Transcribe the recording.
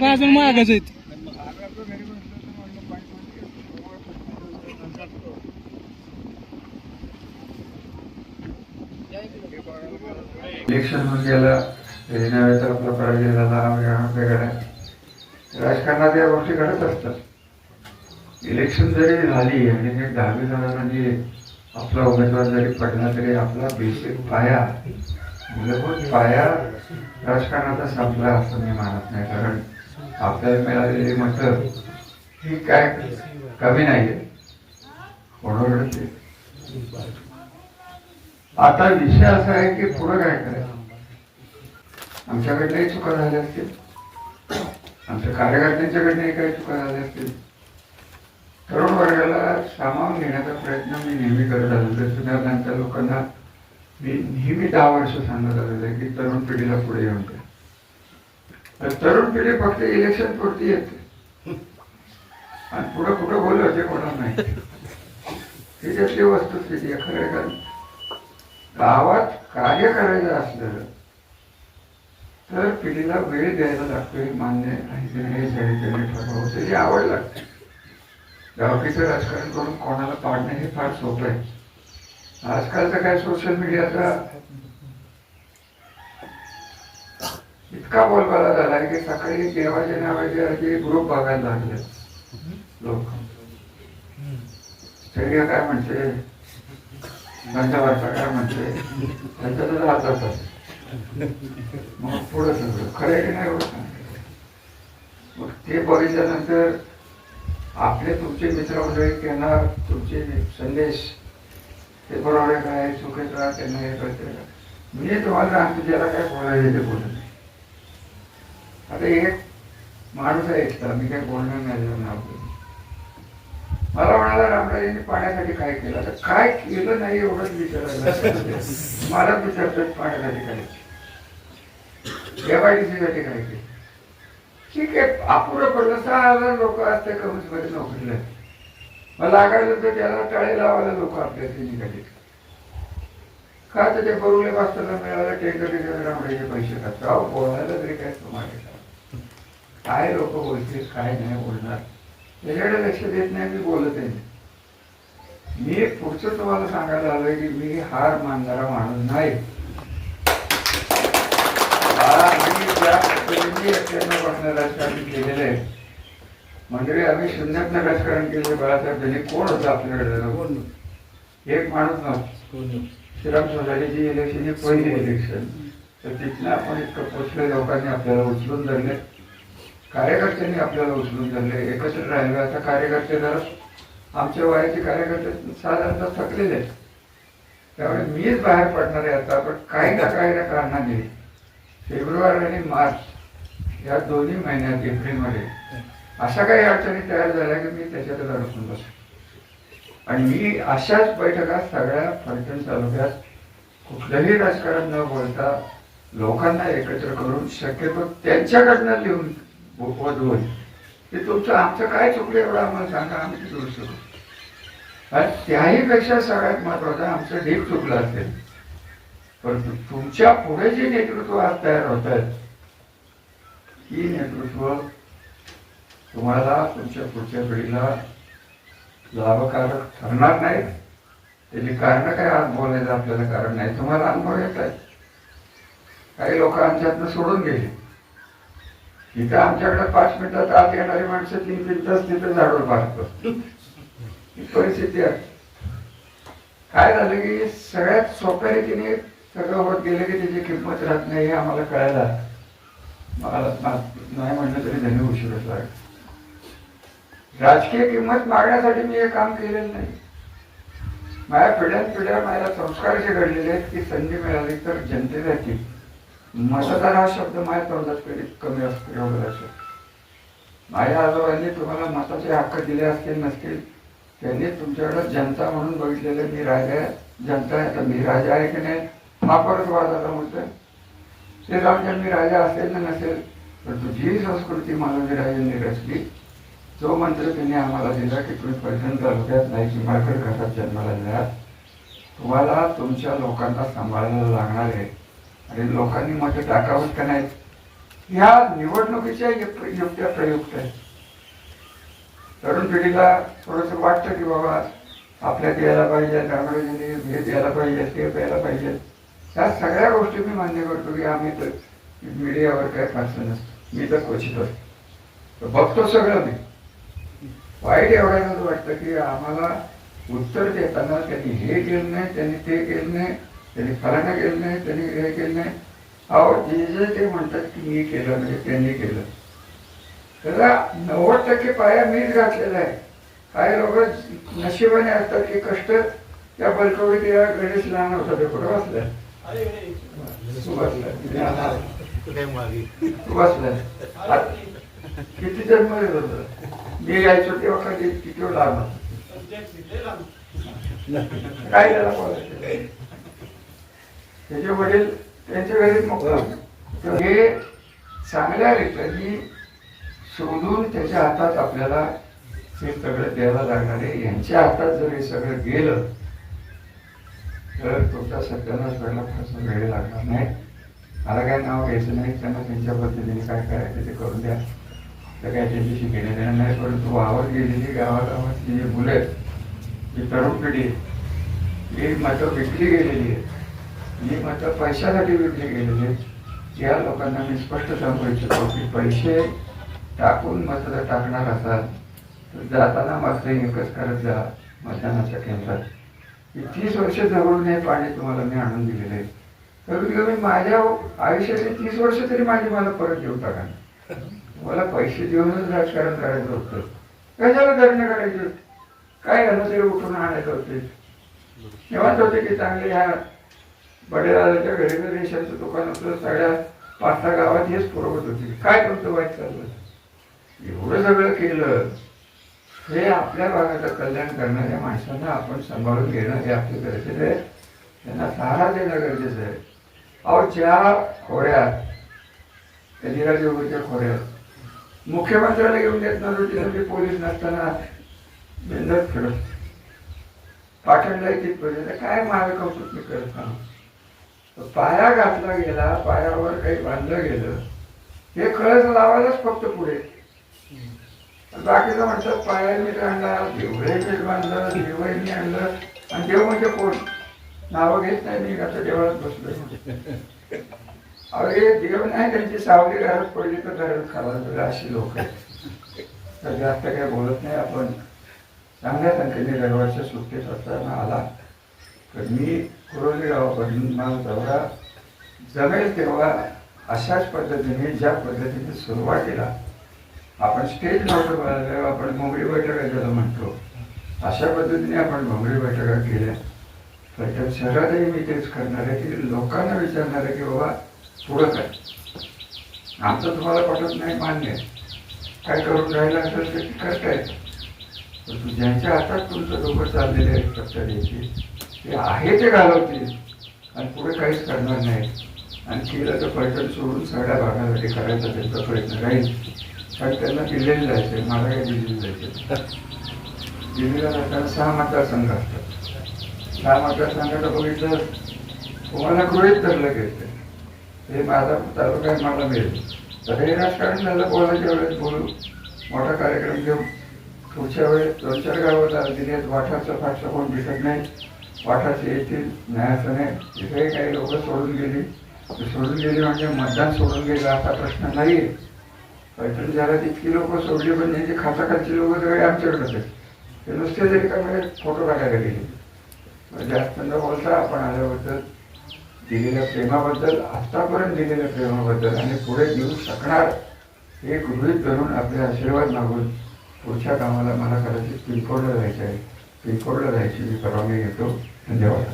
का अजून महागच आहेत? इलेक्शन गेलं नव्हे तर आपला पराजय झाला वेगळा राजकारणात या गोष्टी घडत असतात. इलेक्शन जरी झाली आणि ते दहावी जणांनी आपला उमेदवार जरी पडला तरी आपला बेसिक पाया मूलभूत पाया राजकारणाचा संपला असं मी मानत नाही. कारण आपल्याला मिळालेली म्हटलं ही काय कमी नाहीये. कोणाकडे आता विषय असा आहे की पुढं काय करायचं? आमच्याकडनंही चुका झाल्या असतील. आमच्या कार्यकर्त्यांच्याकडनंही काही चुका झाल्या असतील. तरुण वर्गाला सामावून घेण्याचा प्रयत्न मी नेहमी करत आलो तर सुधारणांच्या लोकांना मी नेहमी दहा वर्ष सांगत आलेलं आहे की तरुण पिढीला पुढे येऊन तरुण पिढी फक्त इलेक्शन पुरती येते. आणि पुढं कुठं बोलू ते कोणाला नाही. ही त्यातली वस्तुस्थिती आहे खरं आहे गावात कार्य करायचं असलं तर पिढीला वेळ द्यायला लागतो हे मान्य आहे की हे सगळीकडे त्याची आवड लागते गावकीचं राजकारण करून कोणाला पाडणं हे फार सोपं आहे. आजकालचं काय सोशल मीडियाचा इतका बोलबाला झालाय की सकाळी देवाच्या नावाचे असे ग्रुप बघायला लागले. लोक. शरीर काय म्हणते? पंचवार्ता काय म्हणते? त्यांच्यातच राहतात मग पुढं सगळं. खरं आहे की नाही होत मग ते बघितल्यानंतर आपले तुमचे मित्र मंडळी त्यांना तुमचे संदेश. ते बरोबर आहे काय चुकीचं राहा त्यांना हे करते का? मी तुम्हाला सांगतो ज्याला काय बोलायचं ते बोलत आता एक माणूस आहे एकटा मी काय बोलणार नाही नाव मला म्हणाला रामराजेंनी पाण्यासाठी काय केलं? तर काय केलं नाही एवढंच विचारायला मला विचारतात पाण्यासाठी काय साठी काय केलं? ठीक आहे अपुरं पडलं. सहा हजार लोक असते कमीच मध्ये नोकरीला मग लागायचं तर त्याला टाळे लावायला लोक आपल्याशी निघाले का तर ते बरुले वाचताना मिळालं टेंडर रामराजे पैसे खातात. अहो बोलायला तरी काय तुम्हाला? काय लोक बोलतील काय नाही बोलणार. त्याच्याकडे लक्ष देत नाही मी बोलत आहे. मी पुढचं तुम्हाला सांगायला आलोय की मी हार मानणारा माणूस नाही. राजकारण केलेलं आहे. मंडळी आम्ही शून्यातनं राजकारण केले बाळासाहेब त्यांनी कोण होतं आपल्याकडे? एक माणूस नव्हता. श्रीराम सोसायटीची इलेक्शन ही पहिली इलेक्शन तर तिथनं आपण इतकं पोचले लोकांनी आपल्याला उचलून धरले. कार्यकर्त्यांनी आपल्याला उचलून धरले. एकत्र राहिले आता कार्यकर्ते जरा आमच्या वयाचे कार्यकर्ते साधारणतः थकलेले आहेत. त्यामुळे मीच बाहेर पडणार आहे आता पण काही ना काही ना कारणाने फेब्रुवारी आणि मार्च या दोन्ही महिन्यात एप्रिलमध्ये अशा काही अडचणी तयार झाल्या की मी त्याच्यातच अडकून बसेल. आणि मी अशाच बैठका सगळ्या फलटण तालुक्यात कुठलंही राजकारण न बोलता लोकांना एकत्र करून शक्यतो त्यांच्याकडनं लिहून वधवून ते तुमचं आमचं काय चुकलं एवढं आम्हाला सांगा आम्ही ते दुरुस्त करू आणि त्याही पेक्षा सगळ्यात महत्वाचं आमचं ढीप चुकलं असेल. परंतु तुमच्यापुढे जे नेतृत्व आज तयार होत आहेत ही नेतृत्व तुम्हाला तुमच्या पुढच्या पिढीला लाभकारक ठरणार नाहीत त्याची कारण काय आज बोलायचं आपल्याला कारण नाही. तुम्हाला अनुभव येत आहेत. काही लोक आमच्यातनं सोडून गेले. तिथं आमच्याकडे पाच मिनिटात आत येणारी माणसं तीन तीन तास तिथं झाडून मारतात ही परिस्थिती आहे. काय झालं की सगळ्यात सोप्या रीतीने सगळं होत गेलं की त्याची किंमत राहत नाही हे आम्हाला कळायला मला नाही म्हणलं तरी धनी उशीरच लागला राजकीय किंमत मागण्यासाठी मी हे काम केलेलं नाही. माझ्या पिढ्यान पिढ्या माझ्या संस्कार जे घडलेले आहेत की संधी मिळाली तर जनतेसाठी मतदार हा शब्द माझ्या तोंडात कमी असतो एवढं माझ्या आजोबांनी तुम्हाला मताचे हक्क दिले असतील नसतील त्यांनी तुमच्याकडे जनता म्हणून बघितलेले मी राजा जनता आहे. तर मी राजा आहे की नाही हा परत वादाचा मुद्दा आहे. ते जाऊन मी राजा असेल ना नसेल तर तुझी संस्कृती मानवजीराजांनी रचली. जो मंत्र त्यांनी आम्हाला दिला की तुम्ही पैठण तालुक्यात नाही चिमाळकर घरात जन्माला मिळाल तुम्हाला तुमच्या लोकांना सांभाळायला लागणार आहे. आणि लोकांनी मतं टाकावंच का नाही ह्या निवडणुकीच्या युक्त्या प्रयुक्त आहेत. तरुण पिढीला थोडस वाटतं की बाबा आपल्या द्यायला पाहिजे त्यामुळे हे द्यायला पाहिजे ते प्यायला पाहिजे. ह्या सगळ्या गोष्टी मी मान्य करतो की आम्ही तर मीडियावर काय फारसं नसतं. मी तर क्वचित असतो बघतो सगळं मी. वाईट एवढ्याच वाटतं की आम्हाला उत्तर देताना त्यांनी हे केलं नाही त्यांनी ते केलं नाही त्यांनी फलाना केलं नाही त्यांनी हे केलं नाही. अहो जे जे ते म्हणतात की मी केलं म्हणजे त्यांनी केलं. त्याला नव्वद टक्के पाया मीच घातलेला आहे. काही लोक नशिबाने असतात की कष्ट त्या बलकवडी त्या गणेश लहान होता ते कुठं आत- किती जन्म येत होत? मी यायचो तेव्हा कधी? किती होतो काय त्याला बोलायचं. त्याचे वडील त्यांच्या घरी मुक्काम तर हे चांगल्या रीतीने शोधून त्याच्या हातात आपल्याला हे सगळं द्यायला लागणार आहे. यांच्या हातात जर हे सगळं गेलं तर तुमचा सत्यानाश व्हायला फारसा वेळ लागणार नाही. मला काय नाव घ्यायचं नाही त्यांना त्यांच्या पद्धतीने काय करायचं ते करून द्या. तर काय त्यांच्याशी घेणं देणं नाही परंतु वावर गेलेली गावागावातली जी मुलं आहेत जी तरुण पिढी आहे, ही मात्र विकली गेलेली आहे मी मात्र पैशासाठी विकली गेलेली या लोकांना मी स्पष्ट सांगू इच्छितो की पैसे टाकून मतदार जर टाकणार असाल तर जाताना मात्र एकच करत जा मतदानाच्या केंद्रात. की तीस वर्ष जवळून हे पाणी तुम्हाला मी आणून दिलेलं आहे. कमीत कमी माझ्या आयुष्यातली तीस वर्ष तरी माझी मला परत देऊ टाका. मला पैसे देऊनच राजकारण करायचं होतं. कशाला धरणं करायचे? काय घालून तरी उठून आणायचं होते? निवांत होते की चांगले? ह्या बडेदादाच्या घरी घरी रेशनचं दुकान होतं सगळ्या पाच सहा गावात हेच पुरवत होती. काय तुमचं वाईट चाललं? एवढं सगळं केलं. हे आपल्या भागाचं कल्याण करणाऱ्या माणसांना आपण सांभाळून घेणं हे आपलं गरजेचं आहे. त्यांना सहारा देणं गरजेचं आहे. अहो ज्या खोऱ्यात कलिराजोगीच्या खोऱ्यात मुख्यमंत्र्याला घेऊन देत नाही पोलीस नसताना बिंदत फिरत पाठवलंय तिथपर्यंत काय मागे कौतुक मी करत नाही. पाया घातला गेला पायावर काही बांधलं गेलं हे कळस लावायलाच फक्त पुढे. बाकीचं म्हणतात पाया आणला देवळे बांधलं देवळी आणलं. आणि देव म्हणजे कोण? नावं घेत नाही मी आता देवळात बसलो अरे देव नाही त्यांची सावली घरात पडली तर घरात खाला अशी लोक आहेत. तर जास्त काही बोलत नाही आपण. चांगल्या संख्येने रविवारच्या सुट्टीत असताना आला. तर मी कुरोली गावापासून माझा दौरा जमेल तेव्हा अशाच पद्धतीने ज्या पद्धतीने सुरुवातीला आपण स्टेज नव्हतं बनवलं आपण मोगळी बैठका ज्याला म्हणतो अशा पद्धतीने आपण मोगळी बैठका केल्या. तर शहरातही मी तेच करणार आहे की लोकांना विचारणार आहे की बाबा पुढं काय? आमचं तुम्हाला पटत नाही मान्य काय करून राहिलं असेल ते करताय परंतु ज्यांच्या हातात तुमचं डोकं चाललेलं आहे सत्ता द्यायची ते आहे ते घालवतील आणि पुढे काहीच करणार नाही. आणि केलं तर पैठण सोडून सगळ्या भागासाठी करायचा त्यांचा प्रयत्न राहील. कारण त्यांना दिल्लीला जायचं मला काही दिल्लीला जायचं दिल्लीला जाताना सहा मतदारसंघ असतात. सहा मतदारसंघाचं बघितलं तुम्हाला गृहित धरलं घेतं हे माझा तालुका मला मिळेल. तर हे राजकारण झालं बोलायच्या वेळेस बोलू. मोठा कार्यक्रम घेऊ. पुढच्या वेळेस दोन चार गावात दिल्यात आहेत वाठाचं फारसं कोण भेटत नाही. वाठाचे येतील न्यायासने नाही काही लोक सोडून गेली. सोडून गेली म्हणजे मतदान सोडून गेलं असा प्रश्न नाही आहे पैठण झाला इतकी लोक सोडली पण त्यांची खाताखालची लोक सगळे काही आहेत. ते नुसते जरी का फोटो काढायला गेले. जास्त न बोलता आपण आल्याबद्दल दिलेल्या प्रेमाबद्दल आत्तापर्यंत दिलेल्या प्रेमाबद्दल आणि पुढे देऊ शकणार हे गृहित धरून आपले आशीर्वाद मागून पुढच्या कामाला मला कदाचित पिंपवलं जायचं आहे. पिंपोडला जायची मी परवानगी घेतो धन्यवाद